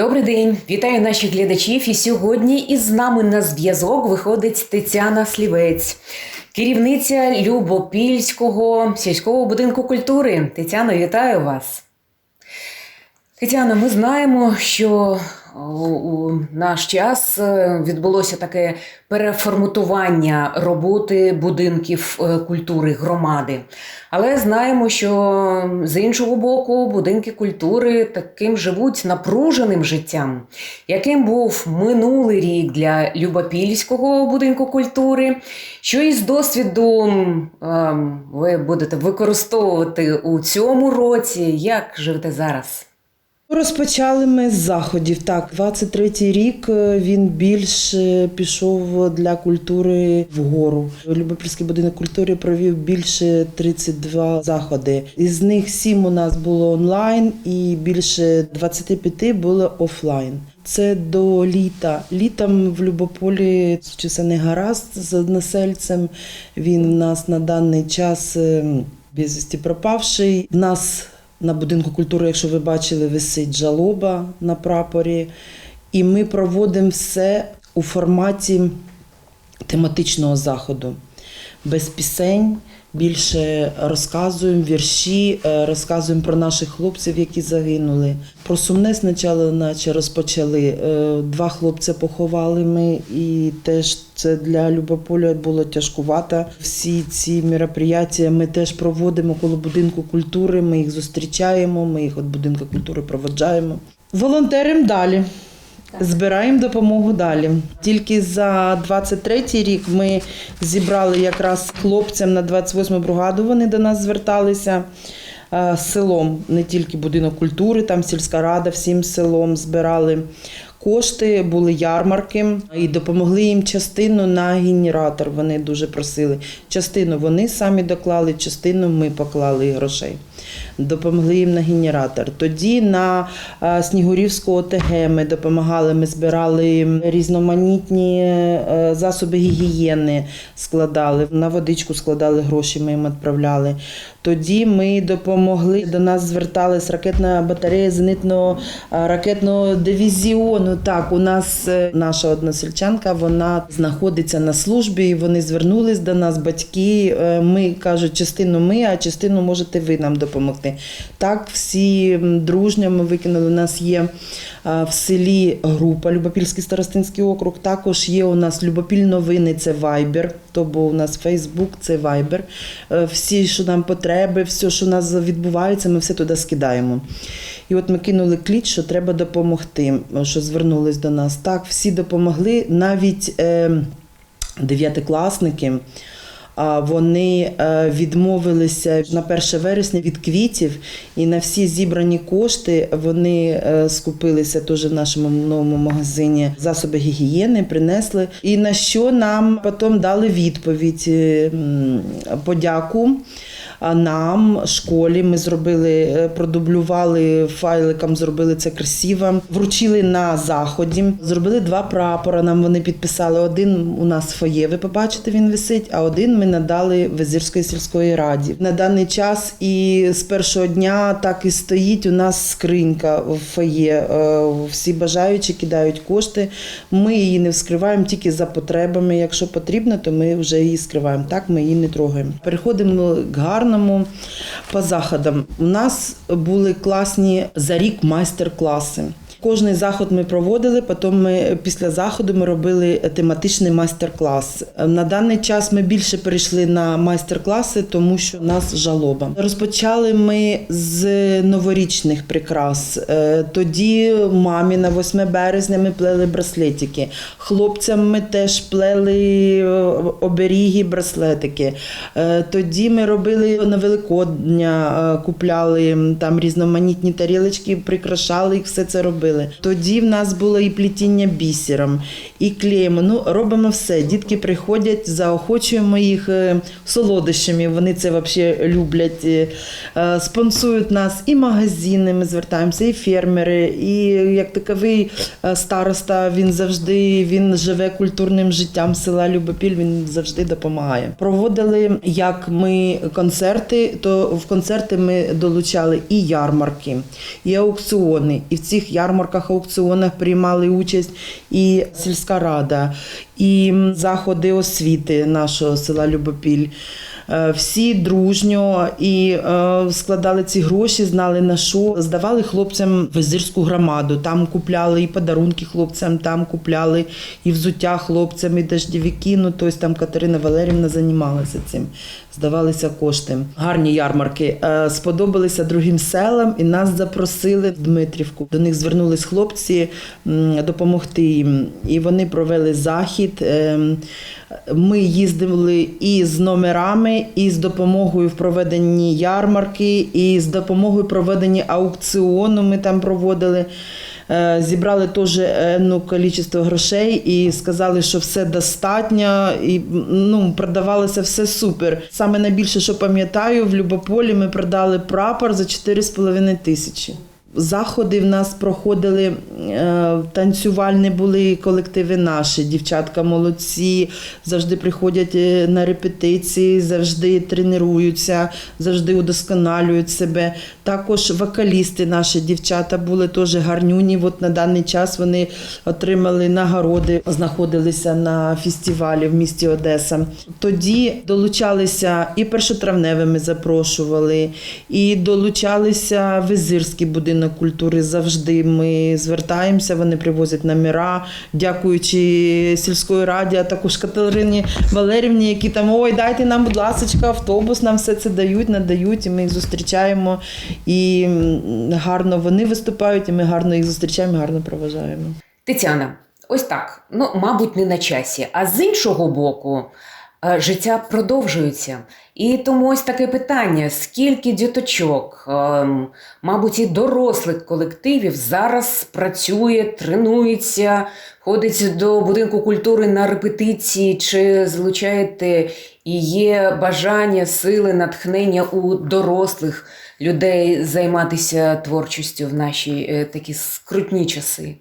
Добрий день, вітаю наших глядачів. І сьогодні із нами на зв'язок виходить Тетяна Слівець, керівниця Любопільського сільського будинку культури. Тетяно, вітаю вас. Тетяна, ми знаємо, що у наш час е, відбулося таке переформатування роботи будинків е, культури громади. Але знаємо, що з іншого боку будинки культури таким живуть напруженим життям. Яким був минулий рік для Любопільського будинку культури? Що із досвіду ем, ви будете використовувати у цьому році? Як живете зараз? Розпочали ми з заходів. Так, 23-й рік е, він більш е, пішов для культури вгору. Любопільський будинок культури провів більше 32 заходи. Із них 7 у нас було онлайн і більше 25 було офлайн. Це до літа. Літом в Любополі це не гаразд з односельцем. Він у нас на даний час е, безвісті пропавший. В нас на будинку культури, якщо ви бачили, висить жалоба на прапорі. І ми проводимо все у форматі тематичного заходу. Без пісень, більше розказуємо вірші, е, розказуємо про наших хлопців, які загинули. Про сумне спочатку наче розпочали. Е, Два хлопця поховали ми, і теж це для Любополя було тяжкувато. Всі ці мероприятия ми теж проводимо коло будинку культури. Ми їх зустрічаємо, ми їх від будинку культури проводжаємо. Волонтеримо далі. Збираємо допомогу далі. Тільки за 23-й рік ми зібрали якраз хлопцям на 28-му бригаду. Вони до нас зверталися е, селом, не тільки будинок культури, там сільська рада, всім селом збирали кошти, були ярмарки і допомогли їм частину на генератор. Вони дуже просили. Частину вони самі доклали, частину ми поклали грошей. Допомогли їм на генератор. Тоді на е, Снігурівську ОТГ ми допомагали, ми збирали різноманітні е, засоби гігієни, складали, на водичку складали гроші, ми їм відправляли. Тоді ми допомогли, до нас зверталась ракетна батарея зенитного е, ракетного дивізіону. Так, у нас наша односельчанка, вона знаходиться на службі, і вони звернулись до нас, батьки. Ми кажуть, частину ми, а частину можете ви нам допомогти. Так, всі дружньо ми викинули. У нас є е, в селі група Любопільський старостинський округ. Також є у нас Любопіль новини, це Viber, то був у нас Фейсбук, це. Е, Всі, що нам потреби, все, що у нас відбувається, ми все туди скидаємо. І от ми кинули кліч, що треба допомогти, що звернулись до нас. Так, всі допомогли, навіть е, дев'ятикласники. а, Вони е, відмовилися на 1 вересня від квітів, і на всі зібрані кошти вони е, скупилися теж в нашому новому магазині засоби гігієни, принесли. І на що нам потім дали відповідь, е, подяку. Нам, школі, ми зробили, е, продублювали файликам, зробили це красиво. Вручили на заході. Зробили два прапора. Нам вони підписали. Один у нас фоє, ви побачите, він висить, а один ми надали Визирської сільської раді. На даний час і з першого дня так і стоїть у нас скринька в фоє. Е, Всі бажаючі кидають кошти. Ми її не вскриваємо тільки за потребами. Якщо потрібно, то ми вже її скриваємо. Так ми її не трогаємо. Переходимо к гарному по заходам. У нас були класні за рік майстер-класи. Кожний заход ми проводили, потім ми після заходу ми робили тематичний майстер-клас. На даний час ми більше перейшли на майстер-класи, тому що у нас жалоба. Розпочали ми з новорічних прикрас. Е, Тоді мамі на 8 березня ми плели браслетики. Хлопцям ми теж плели е, оберіги, браслетики. Е, Тоді ми робили на Великодня, купляли там різноманітні тарілочки, прикрашали їх, все це робили. Тоді в нас було і плетіння бісером, і клеєм. Ну, робимо все. Дітки приходять, заохочуємо їх е, солодощами. Вони це взагалі люблять. Е, е, Спонсують нас і магазини. Ми звертаємося, і фермери, і як таковий староста. Він завжди він живе культурним життям села Любопіль. Він завжди допомагає. Проводили як ми концерти, то в концерти ми долучали і ярмарки, і аукціони. І в цих ярмарках ярмарках, аукціонах приймали участь і сільська рада, і заходи освіти нашого села Любопіль. Е, Всі дружньо і е, складали ці гроші, знали на що. Здавали хлопцям визирську громаду. Там купляли і подарунки хлопцям, там купляли і взуття хлопцям, і дождівики. Ну, тобто там Катерина Валерівна займалася цим. Здавалися кошти. Гарні ярмарки. Е, Сподобалися другим селам і нас запросили в Дмитрівку. До них звернулись хлопці допомогти їм. І вони провели захід. Ем, Ми їздили і з номерами, і з допомогою в проведенні ярмарки, і з допомогою проведення аукціону. Ми там проводили. Е, Зібрали теж ну, кількість грошей і сказали, що все достатньо, і ну, продавалося все супер. Саме найбільше, що пам'ятаю, в Любополі ми продали прапор за 4,5 тисячі. Заходи в нас проходили е, танцювальні були колективи наші. Дівчатка молодці, завжди приходять е, на репетиції, завжди тренуються, завжди удосконалюють себе. Також вокалісти наші дівчата були теж гарнюні. От на даний час вони отримали нагороди, знаходилися на фестивалі в місті Одеса. Тоді долучалися і першотравневими запрошували, і долучалися визирський будинок культури. Завжди ми звертаємося, вони привозять номера, дякуючи сільської раді, а також Катерині Валерівні, які там ой, дайте нам, будь ласка, автобус, нам все це дають, надають, і ми їх зустрічаємо. І гарно вони виступають, і ми гарно їх зустрічаємо, гарно проважаємо. Тетяна, ось так. Ну, мабуть, не на часі. А з іншого боку, е, життя продовжується. І тому ось таке питання: скільки діточок, ем, мабуть, і дорослих колективів зараз працює, тренується, ходить до будинку культури на репетиції, чи залучаєте і є бажання, сили, натхнення у дорослих людей займатися творчістю в наші е, такі скрутні часи?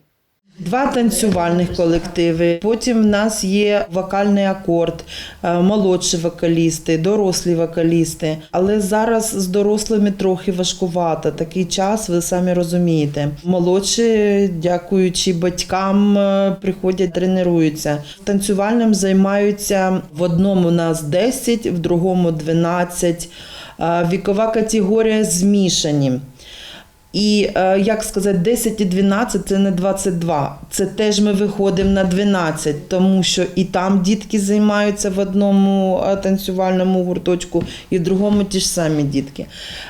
Два танцювальних колективи. Потім в нас є вокальний акорд, е, молодші вокалісти, дорослі вокалісти. Але зараз з дорослими трохи важкувато. Такий час, ви самі розумієте. Молодші, дякуючи батькам, е, приходять, тренуються. Танцювальним займаються в одному нас 10, в другому 12. Е, Вікова категорія змішані. І е, як сказати, 10 і 12 це не 22. Це теж ми виходимо на 12, тому що і там дітки займаються в одному е, танцювальному гурточку, і в другому ті ж самі дітки.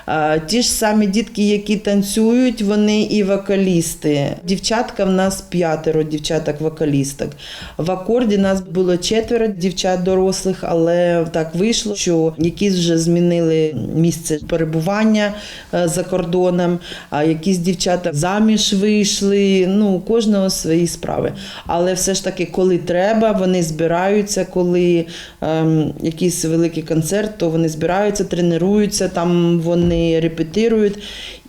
Е, Ті ж самі дітки, які танцюють, вони і вокалісти. Дівчатка в нас п'ятеро дівчаток-вокалісток. В акорді нас було четверо дівчат дорослих, але так вийшло, що якісь вже змінили місце перебування за кордоном а якісь дівчата заміж вийшли. Ну, у кожного свої справи. Але все ж таки, коли треба, вони збираються, коли ем, якийсь великий концерт, то вони збираються, тренуються, там вони репетирують.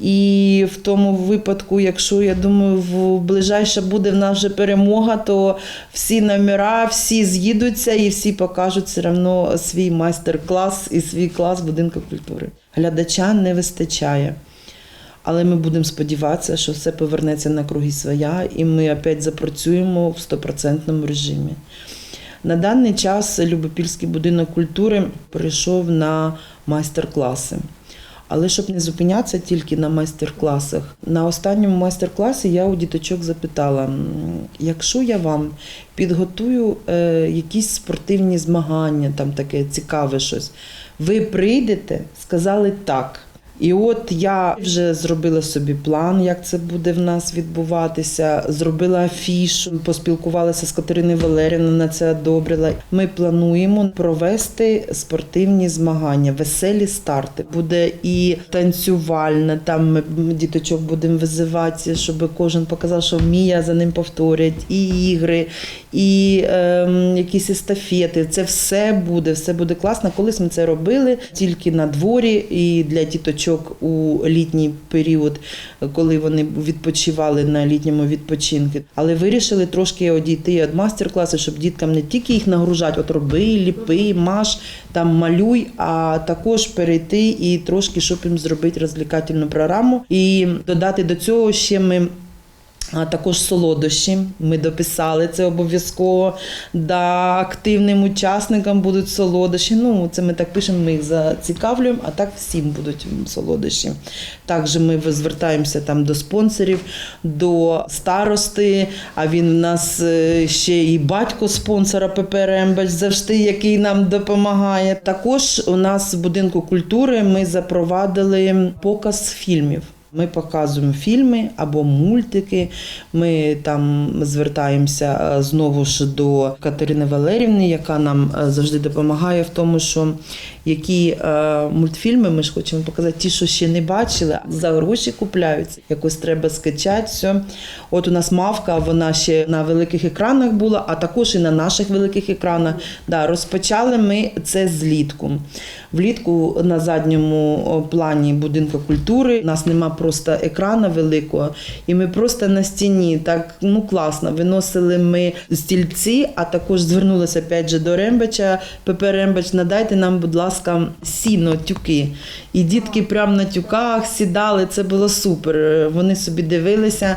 І в тому випадку, якщо я думаю, в ближайше буде в нас вже перемога, то всі номера, всі з'їдуться і всі покажуть все одно свій майстер-клас і свій клас будинку культури. Глядача не вистачає. Але ми будемо сподіватися, що все повернеться на круги своя, і ми опять запрацюємо в стопроцентному режимі. На даний час Любопільський будинок культури перейшов на майстер-класи. Але щоб не зупинятися тільки на майстер-класах, на останньому майстер-класі я у діточок запитала: якщо я вам підготую е, якісь спортивні змагання, там таке цікаве щось, ви прийдете? Сказали так. І от я вже зробила собі план, як це буде в нас відбуватися. Зробила афішу, поспілкувалася з Катериною Валерівною, на це одобрила. Ми плануємо провести спортивні змагання, веселі старти. Буде і танцювальне. Там ми діточок будемо визивати, щоб кожен показав, що вміє, за ним повторять, і ігри, і ем, якісь естафети. Це все буде, все буде класно. Колись ми це робили тільки на дворі і для діточок у літній період, коли вони відпочивали на літньому відпочинку. Але вирішили трошки одійти від мастер-класу, щоб діткам не тільки їх нагружати, от роби, ліпи, маш, там малюй, а також перейти і трошки, щоб їм зробити розвлекательну програму. І додати до цього ще ми А також солодощі. Ми дописали це обов'язково. Да, активним учасникам будуть солодощі. Ну, це ми так пишемо, ми їх зацікавлюємо, а так всім будуть солодощі. Також ми звертаємося там до спонсорів, до старости. А він в нас е, ще і батько спонсора ПП завжди, який нам допомагає. Також у нас в будинку культури ми запровадили показ фільмів. Ми показуємо фільми або мультики. Ми там звертаємося е, знову ж до Катерини Валерівни, яка нам е, завжди допомагає в тому, що які е, мультфільми ми ж хочемо показати, ті, що ще не бачили, за гроші купляються. Якось треба скачати. Все. От у нас мавка, вона ще на великих екранах була, а також і на наших великих екранах. Да, розпочали ми це злітку. Влітку на задньому плані будинку культури нас нема просто екрана великого, і ми просто на стіні так ну класно виносили ми стільці, а також звернулися опять же до Рембача. ПП Рембач, надайте нам, будь ласка, сіно, тюки. І дітки прямо на тюках сідали. Це було супер. Вони собі дивилися.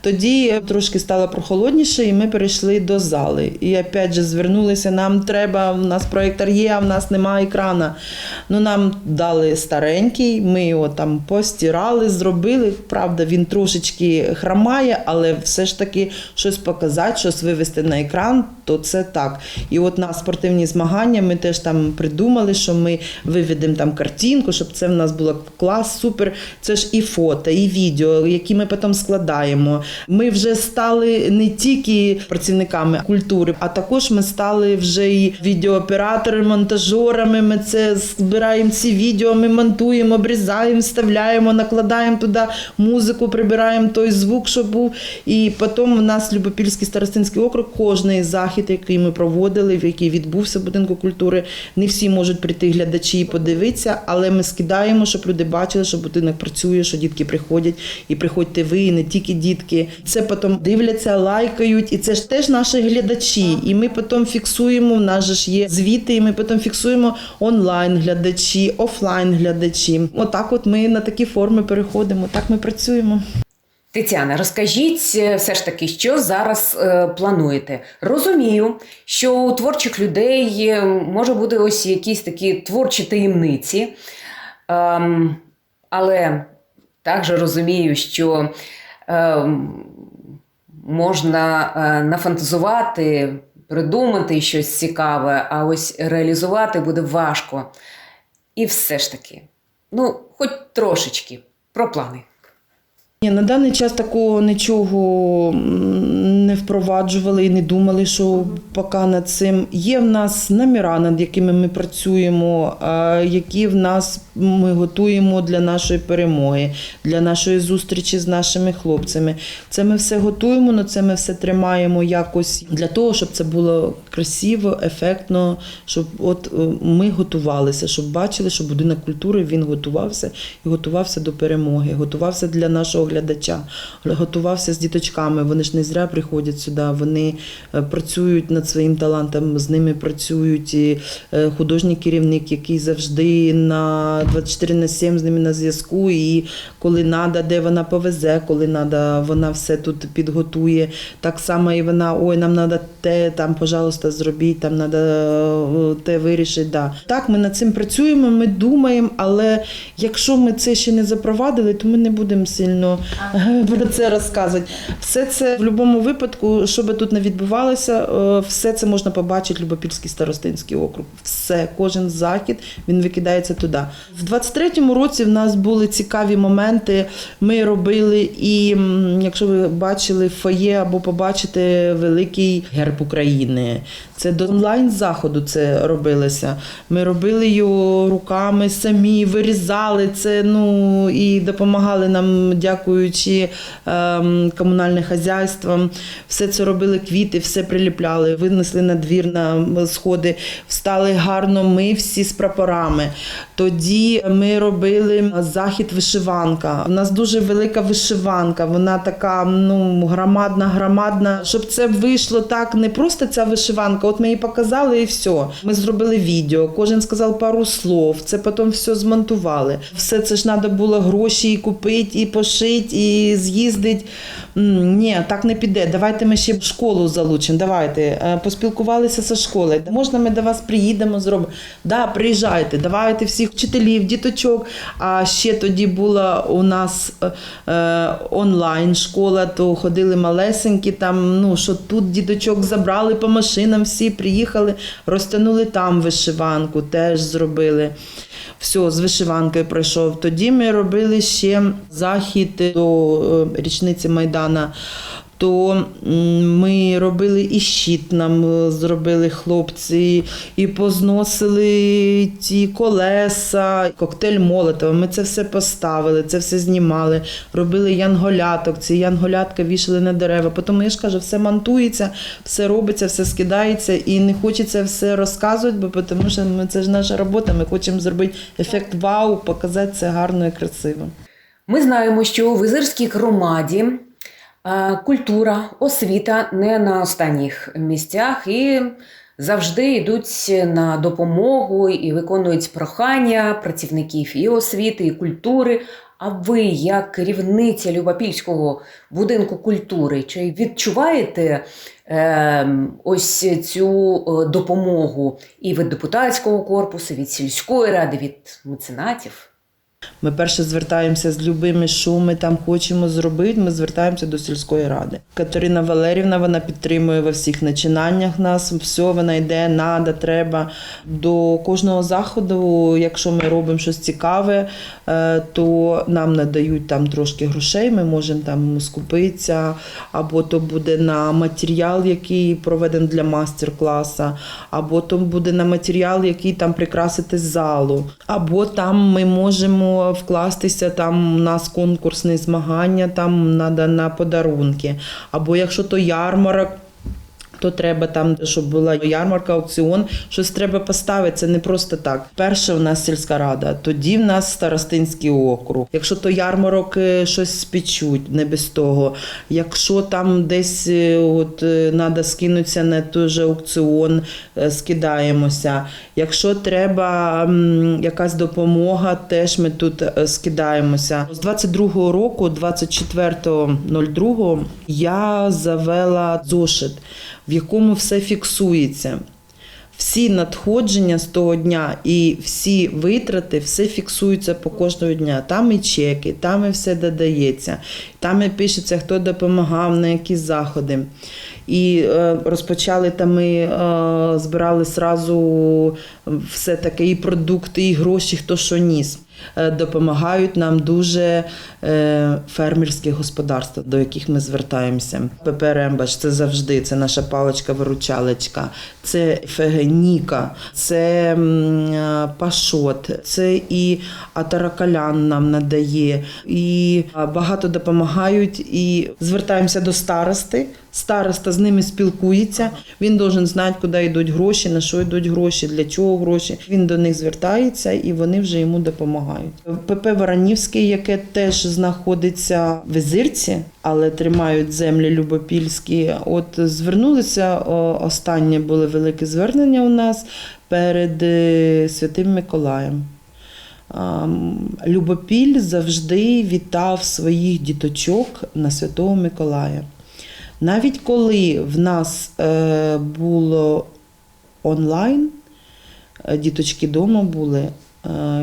Тоді трошки стало прохолодніше, і ми перейшли до зали. І опять же звернулися. Нам треба, у нас проєктор є, а в нас немає екрана. Ну нам дали старенький, ми його там постирали, зробили. Правда, він трошечки хромає, але все ж таки щось показати, щось вивести на екран, то це так. І от на спортивні змагання ми теж там придумали, що ми виведемо там картинку, щоб це в нас було клас, супер. Це ж і фото, і відео, які ми потім складаємо. Ми вже стали не тільки працівниками культури, а також ми стали вже і відеооператорами, монтажерами. Ми це збираємо ці відео, ми монтуємо, обрізаємо, вставляємо, накладаємо туди музику, прибираємо той звук, що був. І потім у нас Любопільський старостинський округ, кожний захід, який ми проводили, в який відбувся в будинку культури. Не всі можуть прийти глядачі і подивитися, але ми скидаємо, щоб люди бачили, що будинок працює, що дітки приходять, і приходьте ви, і не тільки дітки. Це потім дивляться, лайкають, і це ж теж наші глядачі. І ми потім фіксуємо. В нас же ж є звіти, і ми потім фіксуємо онлайн глядачі, офлайн глядачі. Отак, от ми на такі форми переходимо. Так ми працюємо. Тетяна, розкажіть е, все ж таки, що зараз е, плануєте? Розумію, що у творчих людей е, може бути ось якісь такі творчі таємниці, ем, але також розумію, що ем, можна е, нафантазувати, придумати щось цікаве, а ось реалізувати буде важко. І все ж таки, ну, хоч трошечки про плани. Ні, на даний час такого нічого не впроваджували і не думали, що поки над цим. Є в нас наміра, над якими ми працюємо, які в нас ми готуємо для нашої перемоги, для нашої зустрічі з нашими хлопцями. Це ми все готуємо, але це ми все тримаємо якось для того, щоб це було красиво, ефектно, щоб от е, ми готувалися, щоб бачили, що будинок культури він готувався і готувався до перемоги, готувався для нашого глядача, готувався з діточками. Вони ж не зря приходять сюди. Вони е, працюють над своїм талантом, з ними працюють і е, художній керівник, який завжди на 24 на 7 з ними на зв'язку. І коли треба, де вона повезе, коли треба, вона все тут підготує. Так само і вона, ой, нам треба те, там, пожалуйста, зробіть, там треба те вирішити. Да. Так, ми над цим працюємо, ми думаємо, але якщо ми це ще не запровадили, то ми не будемо сильно про це розказувати. Все це в будь-якому випадку, що би тут не відбувалося, е, все це можна побачити Любопільський старостинський округ. Все, кожен захід він викидається туди. В 23-му році в нас були цікаві моменти. Ми робили і, якщо ви бачили фоє або побачите великий герб України. Це до онлайн заходу це робилося. Ми робили його руками самі, вирізали це. Ну і допомагали нам, дякуючи ем, комунальним хазяйствам. Все це робили квіти, все приліпляли, винесли на двір на сходи, встали гарно. Ми всі з прапорами. Тоді ми робили захід вишиванка. У нас дуже велика вишиванка. Вона така ну громадна, громадна. Щоб це вийшло так, не просто ця вишиванка. От ми її показали і все. Ми зробили відео. Кожен сказав пару слов. Це потім все змонтували. Все це ж треба було гроші і купити, і пошити, сходить і з'їздить. Ні, так не піде. Давайте ми ще в школу залучимо. Давайте Е, поспілкувалися зі школою. Можна ми до вас приїдемо, зробимо. Да, приїжджайте, давайте всіх вчителів, діточок. А ще тоді була у нас е, е, онлайн школа, то ходили малесенькі там. Ну що тут діточок забрали по машинам, всі приїхали, розтягнули там вишиванку, теж зробили. Все, з вишиванкою пройшов. Тоді ми робили ще захід до е, річниці Майдана. То ми робили і щит нам е, зробили хлопці, і позносили ті колеса, коктейль Молотова. Ми це все поставили, це все знімали, робили янголяток. Ці янголятка вішали на дерева. Потім я ж кажу, все монтується, все робиться, все скидається, і не хочеться все розказувати, бо тому що ми, це ж наша робота. Ми хочемо зробити ефект вау, показати це гарно і красиво. Ми знаємо, що у визирській громаді культура, освіта не на останніх місцях і завжди йдуть на допомогу і виконують прохання працівників і освіти, і культури. А ви, як керівниця Любопільського будинку культури, чи відчуваєте е, ось цю допомогу і від депутатського корпусу, від сільської ради, від меценатів? Ми перше звертаємося з любими, що ми там хочемо зробити. Ми звертаємося до сільської ради. Катерина Валерівна вона підтримує во всіх начинаннях нас. Все вона йде, надо, треба. До кожного заходу, якщо ми робимо щось цікаве, е, то нам надають там трошки грошей. Ми можемо там скупитися, або то буде на матеріал, який проведений для мастер-класу, або то буде на матеріал, який там прикрасити залу, або там ми можемо вкластися. Там у нас конкурсне змагання, там треба на подарунки. Або якщо то ярмарок. То треба там, щоб була ярмарка, аукціон, щось треба поставити. Це не просто так. Перше в нас сільська рада, тоді в нас старостинський округ. Якщо то ярмарок е, щось спечуть, не без того. Якщо там десь е, от треба скинутися на той же аукціон, е, скидаємося. Якщо треба якась допомога, теж ми тут скидаємося. З 22-го року, 24.02, я завела зошит, в якому все фіксується. Всі надходження з того дня і всі витрати, все фіксується по кожного дня. Там і чеки, там і все додається, там і пишеться, хто допомагав, на які заходи. І е, розпочали там ми е, збирали сразу все таке, і продукти, і гроші, хто що ніс. Е, Допомагають нам дуже е, фермерські господарства, до яких ми звертаємося. ПП Рембач це завжди це наша паличка-виручалочка, це Фегеніка, це е, Пашот, це і Атаракалян нам надає, і багато допомагають. І звертаємося до старости. Староста з ними спілкується. Він должен знати, куди йдуть гроші, на що йдуть гроші, для чого гроші. Він до них звертається і вони вже йому допомагають. ПП Воронівський, яке теж знаходиться в Ізирці, але тримають землі Любопільські. От звернулися останнє були велике звернення у нас перед е, Святим Миколаєм. Любопіль завжди вітав своїх діточок на Святого Миколая. Навіть коли в нас е, було онлайн, е, діточки вдома були,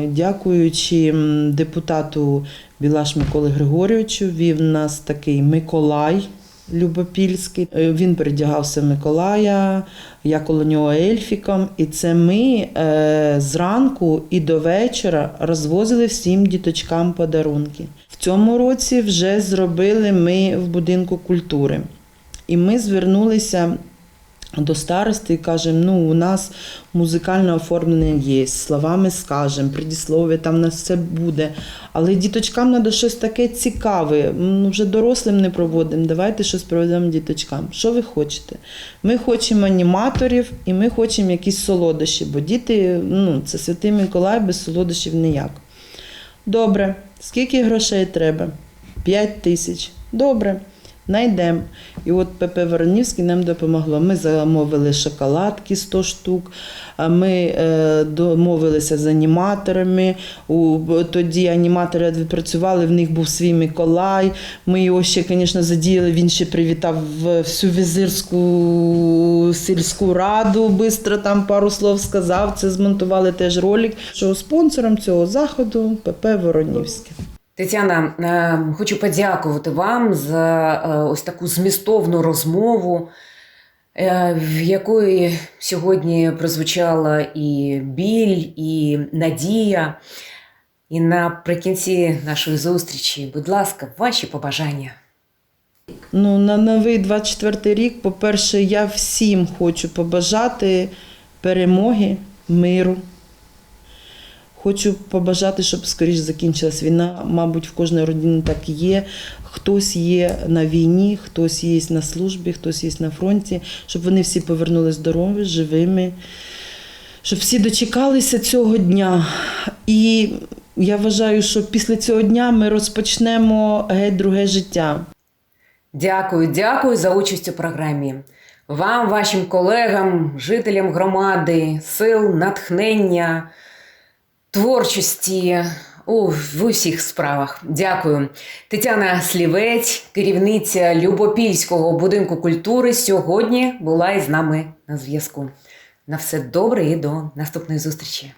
дякуючи депутату Білаш Миколи Григорьовичу, вів нас такий Миколай Любопільський. Е, Він передягався Миколая, я коло нього ельфіком. І це ми е, зранку і до вечора розвозили всім діточкам подарунки. В цьому році вже зробили ми в будинку культури. І ми звернулися до старости і кажемо, ну, у нас музикальне оформлення є, словами скажемо, предіслов'я там у нас все буде. Але діточкам треба щось таке цікаве. Ну, вже дорослим не проводимо. Давайте щось проведемо діточкам. Що ви хочете? Ми хочемо аніматорів і ми хочемо якісь солодощі, бо діти, ну, це Святий Миколай без солодощів ніяк. Добре, скільки грошей треба? 5 тисяч. Добре. Найдемо. І от ПП Воронівський нам допомогло. Ми замовили шоколадки 100 штук, ми е, домовилися з аніматорами. Тоді аніматори відпрацювали, в них був свій Миколай. Ми його ще, звісно, задіяли. Він ще привітав в- всю візирську сільську раду. Бистро там пару слов сказав. Це змонтували теж ролик. Що спонсором цього заходу ПП Воронівське. Тетяна, е, хочу подякувати вам за е, ось таку змістовну розмову, е, в якої сьогодні прозвучала і біль, і надія. І наприкінці нашої зустрічі, будь ласка, ваші побажання. Ну, на новий 24 рік, по-перше, я всім хочу побажати перемоги, миру. Хочу побажати, щоб скоріш закінчилась війна. Мабуть, в кожної родини так і є. Хтось є на війні, хтось є на службі, хтось є на фронті, щоб вони всі повернулися здорові, живими, щоб всі дочекалися цього дня. І я вважаю, що після цього дня ми розпочнемо геть друге життя. Дякую, дякую за участь у програмі. Вам, вашим колегам, жителям громади, сил, натхнення, творчості у в усіх справах. Дякую. Тетяна Слівець, керівниця Любопільського будинку культури, сьогодні була із нами на зв'язку. На все добре і до наступної зустрічі.